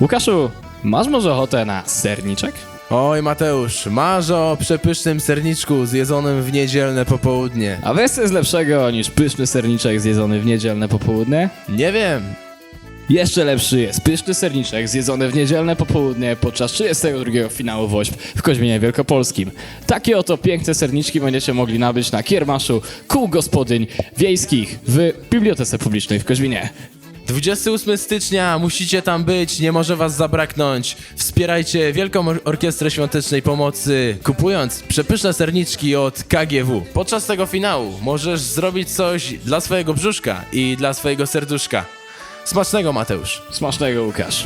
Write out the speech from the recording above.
Łukaszu, masz może ochotę na serniczek? Oj Mateusz, masz o przepysznym serniczku zjedzonym w niedzielne popołudnie. A wiesz co jest lepszego niż pyszny serniczek zjedzony w niedzielne popołudnie? Nie wiem. Jeszcze lepszy jest pyszny serniczek zjedzony w niedzielne popołudnie podczas 32 finału WOŚP w Koźminie Wielkopolskim. Takie oto piękne serniczki będziecie mogli nabyć na kiermaszu kół gospodyń wiejskich w Bibliotece Publicznej w Koźminie. 28 stycznia musicie tam być, nie może was zabraknąć. Wspierajcie Wielką Or- Orkiestrę Świątecznej Pomocy, kupując przepyszne serniczki od KGW. Podczas tego finału możesz zrobić coś dla swojego brzuszka i dla swojego serduszka. Smacznego Mateusz. Smacznego Łukasz.